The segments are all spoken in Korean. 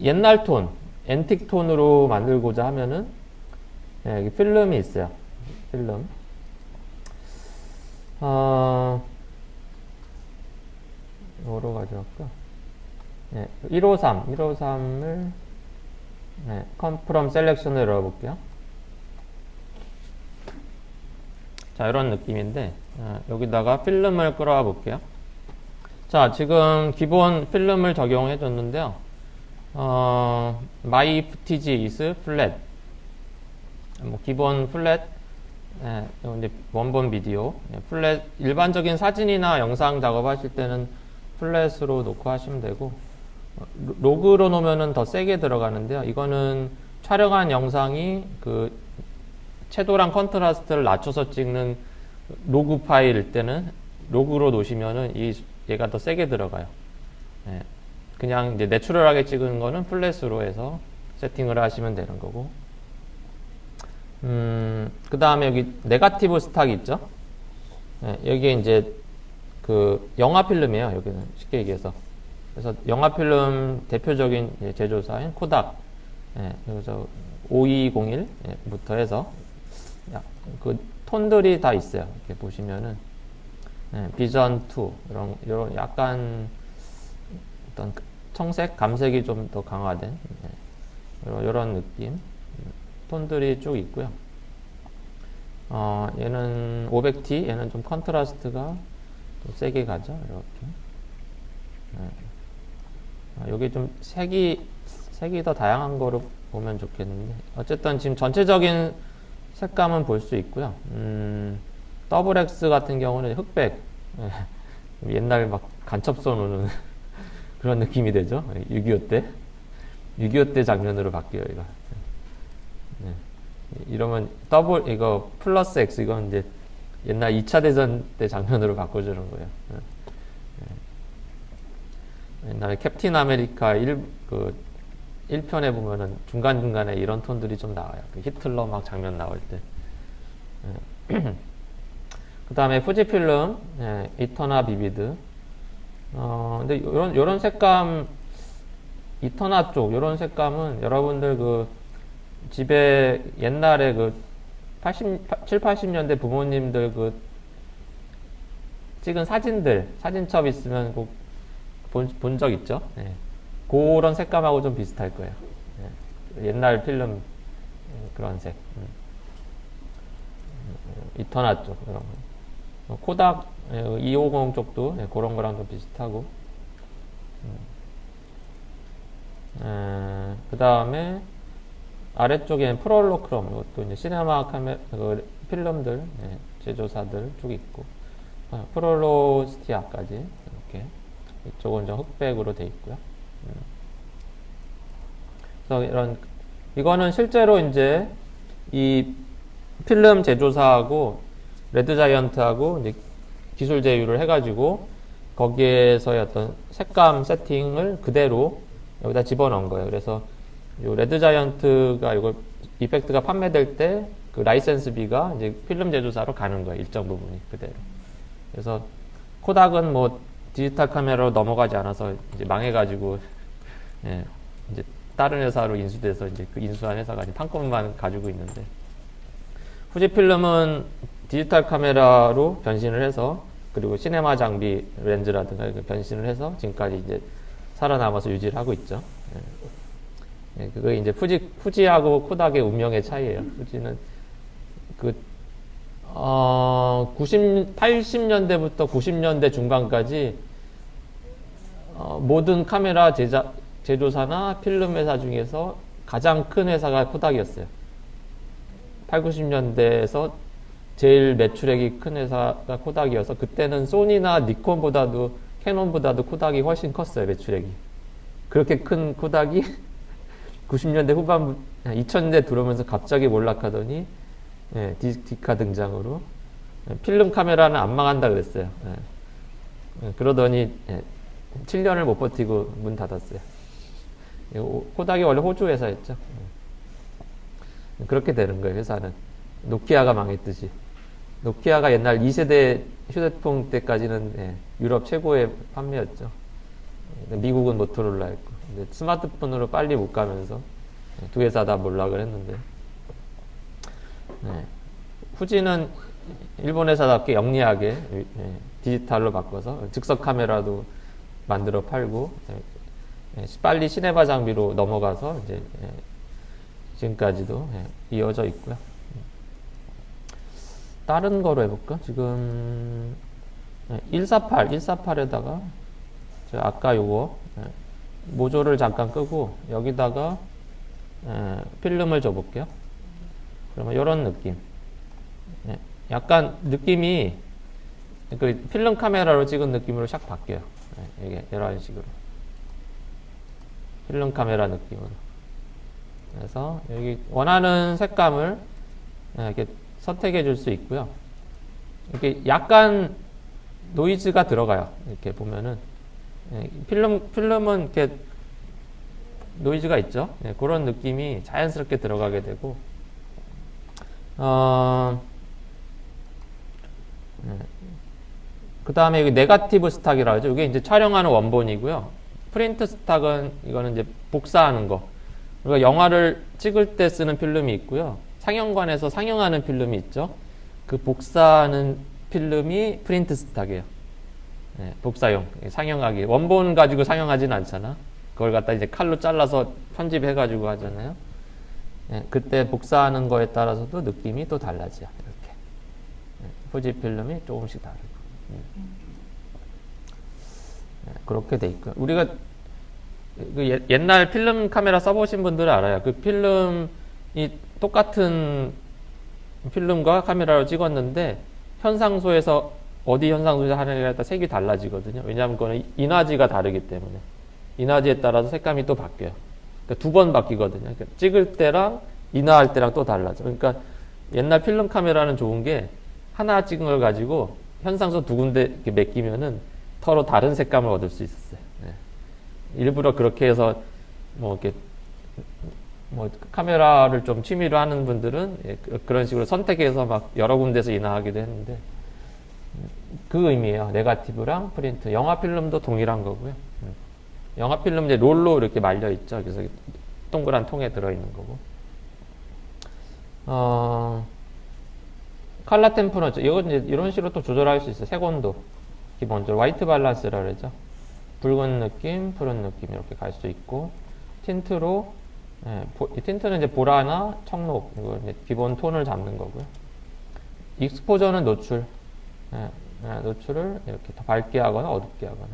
옛날 톤, 앤틱 톤으로 만들고자 하면은 예, 여기 필름이 있어요. 필름. 어, 뭐로 가져갈까? 네, 153, 153을 네, from selection을 열어볼게요. 자, 이런 느낌인데 어, 여기다가 필름을 끌어와 볼게요. 자, 지금 기본 필름을 적용해 줬는데요. 어, my footage is flat. 뭐 기본 플랫 예, 이제 원본 비디오 예, 플랫 일반적인 사진이나 영상 작업하실 때는 플랫으로 놓고 하시면 되고 어, 로- 로그로 놓으면은 더 세게 들어가는데요. 이거는 촬영한 영상이 그 채도랑 컨트라스트를 낮춰서 찍는 로그 파일일 때는 로그로 놓으시면은 이 얘가 더 세게 들어가요. 예, 그냥 이제 내추럴하게 찍은 거는 플랫으로 해서 세팅을 하시면 되는 거고. 음, 그 다음에 여기 네가티브 스탁 있죠? 예, 여기에 이제 그 영화 필름이에요. 여기는 쉽게 얘기해서. 그래서 영화 필름 대표적인 예, 제조사인 코닥. 예, 그래서 5201부터 해서 야, 그 톤들이 다 있어요. 이렇게 보시면은 예, 비전 2 이런 이런 약간 어떤 청색, 감색이 좀 더 강화된 예, 이런, 이런 느낌. 톤들이 쭉 있고요. 어, 얘는 500T, 얘는 좀 컨트라스트가 좀 세게 가죠. 이렇게. 네. 아, 여기 좀 색이, 색이 더 다양한 거로 보면 좋겠는데. 어쨌든 지금 전체적인 색감은 볼 수 있고요. 음, 더블 X 같은 경우는 흑백. 예, 옛날 막 간첩 쏘는 그런 느낌이 되죠. 6.25 때. 6.25 때 장면으로 바뀌어요, 이거. 네. 이러면 더블 이거 플러스 X 이건 이제 옛날 2차 대전 때 장면으로 바꿔주는 거예요. 네. 네. 옛날에 캡틴 아메리카 1, 그 1편에 보면은 중간중간에 이런 톤들이 좀 나와요. 그 히틀러 막 장면 나올 때. 그 다음에 후지필름, 네, 이터나 비비드. 어, 근데 요런, 요런 색감, 이터나 쪽, 요런 색감은 여러분들 그 집에 옛날에 그 80, 7, 80년대 부모님들 그 찍은 사진들, 사진첩 있으면 꼭 본적 있죠? 네. 그런 색감하고 좀 비슷할 거예요. 네. 옛날 필름 음, 그런 색. 음. 음, 이터나 쪽, 이런 거. 어, 코닥 250 쪽도 네, 그런 거랑 좀 비슷하고. 음. 그 다음에 아래쪽에는 프롤로크롬, 이것도 이제 시네마 카메 그 필름들, 네, 제조사들 쭉 있고, 아, 프롤로스티아까지 이렇게 이쪽은 좀 흑백으로 돼 있고요. 음. 그래서 이런 이거는 실제로 이제 이 필름 제조사하고 레드 자이언트하고 이제 기술 제휴를 해가지고 거기에서의 어떤 색감 세팅을 그대로 여기다 집어넣은 거예요. 그래서 요 레드 자이언트가 이거 이펙트가 판매될 때 그 라이센스비가 이제 필름 제조사로 가는 거예요. 일정 부분이 그대로. 그래서 코닥은 뭐 디지털 카메라로 넘어가지 않아서 이제 망해가지고 예, 이제 다른 회사로 인수돼서 이제 그 인수한 회사가 이제 판권만 가지고 있는데 후지필름은 디지털 카메라로 변신을 해서 그리고 시네마 장비 렌즈라든가 변신을 해서 지금까지 이제 살아남아서 유지를 하고 있죠. 예. 예, 그게 이제 후지 후지하고 코닥의 운명의 차이예요. 후지는 그 어, 90, 80년대부터 90년대 중반까지 어, 모든 카메라 제자, 제조사나 필름 회사 중에서 가장 큰 회사가 코닥이었어요. 8, 90년대에서 제일 매출액이 큰 회사가 코닥이어서 그때는 소니나 니콘보다도 캐논보다도 코닥이 훨씬 컸어요 매출액이. 그렇게 큰 코닥이 90년대 후반부 2000년대 들어오면서 갑자기 몰락하더니 예, 디 카 등장으로 예, 필름 카메라는 안 망한다 그랬어요. 예. 예, 그러더니 예, 7년을 못 버티고 문 닫았어요. 예, 오- 코닥이 원래 호주 회사였죠. 예. 그렇게 되는 거예요 회사는 노키아가 망했듯이 노키아가 옛날 2세대 휴대폰 때까지는 예, 유럽 최고의 판매였죠. 미국은 모토로라 했고 근데 스마트폰으로 빨리 못 가면서 두 회사 다 몰락을 했는데 네. 후지는 일본 회사답게 영리하게 예, 디지털로 바꿔서 즉석 카메라도 만들어 팔고 예, 예, 빨리 시네마 장비로 넘어가서 이제 예, 지금까지도 예, 이어져 있고요. 다른 거로 해볼까? 지금 148, 148에다가 아까 요거 예, 모조를 잠깐 끄고 여기다가 예, 필름을 줘볼게요. 그러면 이런 느낌. 예, 약간 느낌이 그 필름 카메라로 찍은 느낌으로 샥 바뀌어요. 이게 이런 식으로. 필름 카메라 느낌으로. 그래서 여기 원하는 색감을 이렇게 선택해 줄 수 있고요. 이렇게 약간 노이즈가 들어가요. 이렇게 보면은 예, 필름 필름은 이렇게 노이즈가 있죠. 네, 그런 느낌이 자연스럽게 들어가게 되고 어, 네. 그 다음에 여기 네가티브 스탁이라고 하죠. 이게 이제 촬영하는 원본이고요. 프린트 스탁은 이거는 이제 복사하는 거. 우리가 영화를 찍을 때 쓰는 필름이 있고요. 상영관에서 상영하는 필름이 있죠. 그 복사하는 필름이 프린트 스탁이에요. 네, 복사용, 상영하기. 원본 가지고 상영하지는 않잖아. 그걸 갖다 이제 칼로 잘라서 편집해가지고 하잖아요. 네, 그때 복사하는 거에 따라서도 느낌이 또 달라져요. 이렇게. 네, 후지 필름이 조금씩 다르고. 네, 그렇게 돼 있고요. 우리가 그 옛날 필름 카메라 써보신 분들은 알아요. 그 필름 이 똑같은 필름과 카메라로 찍었는데 현상소에서 어디 현상소에서 하느냐에 따라 색이 달라지거든요. 왜냐하면 그거는 인화지가 다르기 때문에 인화지에 따라서 색감이 또 바뀌어요. 그러니까 두 번 바뀌거든요. 그러니까 찍을 때랑 인화할 때랑 또 달라져. 그러니까 옛날 필름 카메라는 좋은 게 하나 찍은 걸 가지고 현상소 두 군데 이렇게 맡기면은 서로 다른 색감을 얻을 수 있었어요. 네. 일부러 그렇게 해서 뭐 이렇게 뭐 카메라를 좀 취미로 하는 분들은 예, 그, 그런 식으로 선택해서 막 여러 군데서 인화하기도 했는데 그 의미예요. 네가티브랑 프린트. 영화 필름도 동일한 거고요. 음. 영화 필름 이제 롤로 이렇게 말려 있죠. 그래서 동그란 통에 들어 있는 거고. 어, 칼라 템퍼러처. 이건 이제 이런 식으로 또 조절할 수 있어요. 색온도. 기본적으로 화이트 밸런스라 그러죠. 붉은 느낌, 푸른 느낌 이렇게 갈 수 있고 틴트로 예, 보, 이 틴트는 이제 보라나 청록 이거 기본 톤을 잡는 거고요. 익스포저는 노출, 예, 예, 노출을 이렇게 더 밝게 하거나 어둡게 하거나.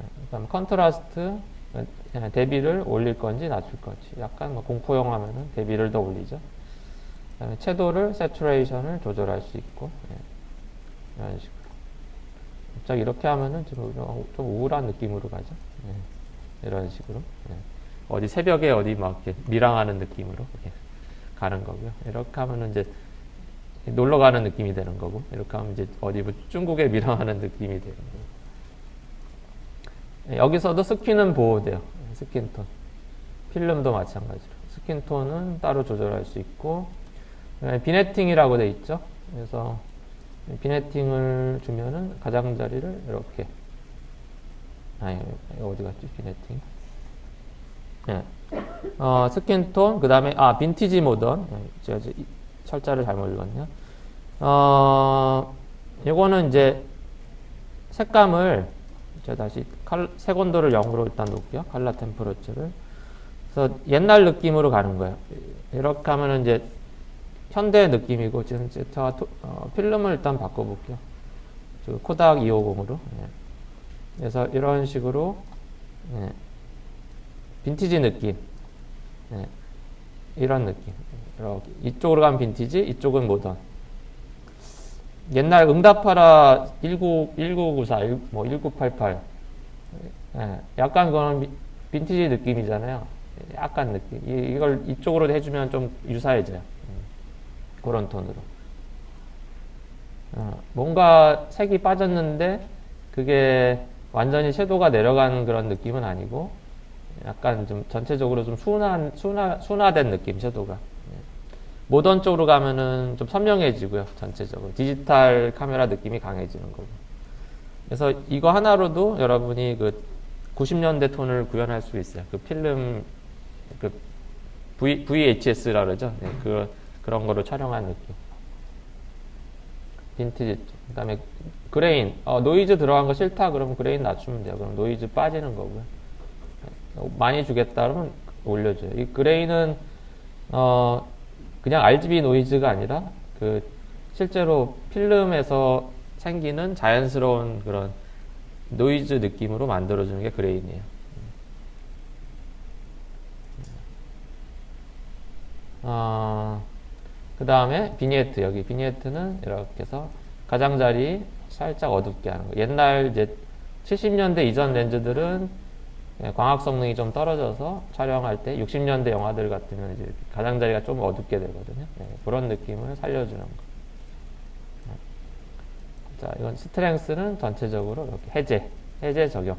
예, 그다음 컨트라스트 예, 대비를 올릴 건지 낮출 건지. 약간 뭐 공포 영화면은 대비를 더 올리죠. 그다음에 채도를 세츄레이션을 조절할 수 있고 예, 이런 식으로. 갑자기 이렇게 하면은 좀, 좀 우울한 느낌으로 가죠. 예, 이런 식으로. 예. 어디 새벽에 어디 막 이렇게 밀항하는 느낌으로 이렇게 가는 거고요. 이렇게 하면은 이제 놀러 가는 느낌이 되는 거고, 이렇게 하면 이제 어디 뭐 중국에 밀항하는 느낌이 되는 거고. 예, 여기서도 스킨은 보호돼요. 스킨톤. 필름도 마찬가지로. 스킨톤은 따로 조절할 수 있고, 비네팅이라고 돼 있죠. 그래서 비네팅을 주면은 가장자리를 이렇게 아 이거 어디 갔지 비네팅 네. 어, 스킨톤 그 다음에 아 빈티지 모던 네, 제가 철자를 잘못 읽었네요 어 이거는 이제 색감을 제가 다시 칼, 색온도를 0으로 일단 놓을게요 칼라 템퍼러처를 그래서 옛날 느낌으로 가는 거예요 이렇게 하면은 이제 현대 느낌이고 지금 제가 어, 필름을 일단 바꿔볼게요. 코닥 250으로. 예. 그래서 이런 식으로 예. 빈티지 느낌. 예. 이런 느낌. 이렇게 이쪽으로 가면 빈티지, 이쪽은 모던. 옛날 응답하라 19, 1994, 뭐 1988. 예. 약간 그거는 빈티지 느낌이잖아요. 약간 느낌. 이걸 이쪽으로 해주면 좀 유사해져요. 그런 톤으로. 어, 뭔가 색이 빠졌는데 그게 완전히 섀도우가 내려가는 그런 느낌은 아니고 약간 좀 전체적으로 좀 순한, 순화, 순화된 느낌, 섀도우가. 예. 모던 쪽으로 가면은 좀 선명해지고요, 전체적으로. 디지털 카메라 느낌이 강해지는 거고. 그래서 이거 하나로도 여러분이 그 90년대 톤을 구현할 수 있어요. 그 필름 그 v, VHS라 그러죠. 네, 그 그런 거로 촬영한 느낌. 빈티지. 그다음에 그레인. 어, 노이즈 들어간 거 싫다 그러면 그레인 낮추면 돼요. 그럼 노이즈 빠지는 거고요. 어, 많이 주겠다 그러면 올려줘요. 이 그레인은 어 그냥 RGB 노이즈가 아니라 그 실제로 필름에서 생기는 자연스러운 그런 노이즈 느낌으로 만들어주는 게 그레인이에요. 어, 그 다음에 비니에트 여기 비니에트는 이렇게 해서 가장자리 살짝 어둡게 하는 거. 옛날 이제 70년대 이전 렌즈들은 예, 광학 성능이 좀 떨어져서 촬영할 때 60년대 영화들 같으면 이제 가장자리가 좀 어둡게 되거든요. 예, 그런 느낌을 살려주는 거. 자, 이건 스트렝스는 전체적으로 이렇게 해제, 해제 적용.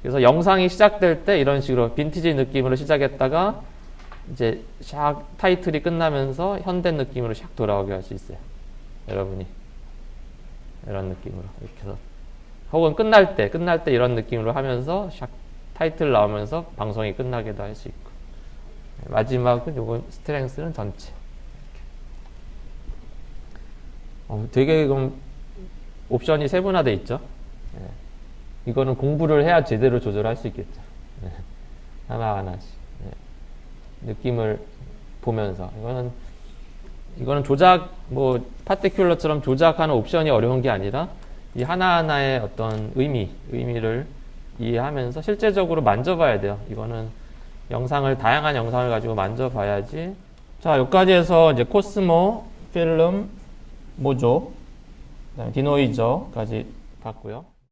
그래서 영상이 시작될 때 이런 식으로 빈티지 느낌으로 시작했다가 이제 샥 타이틀이 끝나면서 현대 느낌으로 샥 돌아오게 할 수 있어요. 여러분이 이런 느낌으로 이렇게 해서 혹은 끝날 때 끝날 때 이런 느낌으로 하면서 샥 타이틀 나오면서 방송이 끝나게도 할 수 있고 마지막은 요건 스트렝스는 전체. 어, 되게 그럼 옵션이 세분화돼 있죠. 예. 이거는 공부를 해야 제대로 조절할 수 있겠죠. 예. 하나 하나씩 예. 느낌을 보면서 이거는 이거는 조작 뭐 파티큘러처럼 조작하는 옵션이 어려운 게 아니라 이 하나 하나의 어떤 의미 의미를 이해하면서 실제적으로 만져봐야 돼요. 이거는 영상을 다양한 영상을 가지고 만져봐야지. 자 여기까지 해서 이제 코스모 필름 모조 디노이저까지 봤고요.